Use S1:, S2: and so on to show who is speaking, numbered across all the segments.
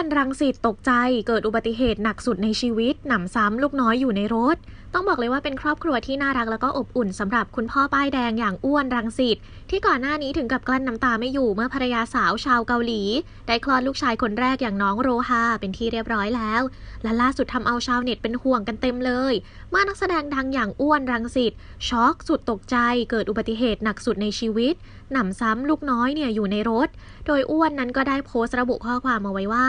S1: วนรังสิตตกใจเกิดอุบัติเหตุหนักสุดในชีวิต หนำซ้ำลูกน้อยอยู่ในรถ ต้องบอกเลยว่าเป็นครอบครัวที่น่ารักแล้วก็อบอุ่นสำหรับคุณพ่อป้ายแดงอย่างอ้วนรังสิตที่ก่อนหน้านี้ถึงกับกลั้นน้ำตาไม่อยู่เมื่อภรรยาสาวชาวเกาหลี ได้คลอดลูกชายคนแรกอย่างน้องโรฮาเป็นที่เรียบร้อยแล้ว และล่าสุดทำเอาชาวเน็ตเป็นห่วงกันเต็มเลย เมื่อนักแสดงดังอย่างอ้วนรังสิตช็อกสุดตกใจ เกิดอุบัติเหตุหนักสุดในชีวิตหนำซ้ำลูกน้อยเนี่ยอยู่ในรถ โดยอ้วนนั้นก็ได้โพสต์ระบุข้อความเอาไว้ว่า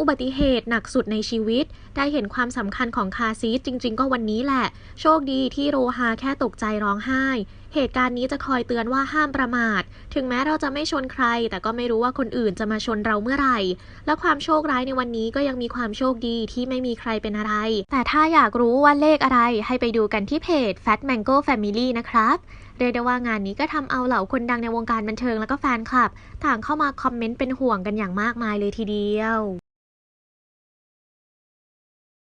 S1: อุบัติเหตุหนักสุดในชีวิต ได้เห็นความสำคัญของคาซีทจริง ๆ ก็วันนี้แหละ โชคดีที่โรฮาแค่ตกใจร้องไห้ เหตุการณ์นี้จะคอยเตือนว่าห้ามประมาท ถึงแม้เราจะไม่ชนใคร แต่ก็ไม่รู้ว่าคนอื่นจะมาชนเราเมื่อไหร่ และความโชคร้ายในวันนี้ก็ยังมีความโชคดีที่ไม่มีใครเป็นอะไร แต่ถ้าอยากรู้ว่าเลขอะไร ให้ไปดูกันที่เพจ Fat Mango Family นะครับเรียกได้ว่างานนี้ก็ทำเอาเหล่าคนดังในวงการบันเทิงแล้วก็แฟนคลับ ต่างเข้ามาคอมเมนต์เป็นห่วงกันอย่างมากมายเลยทีเดียว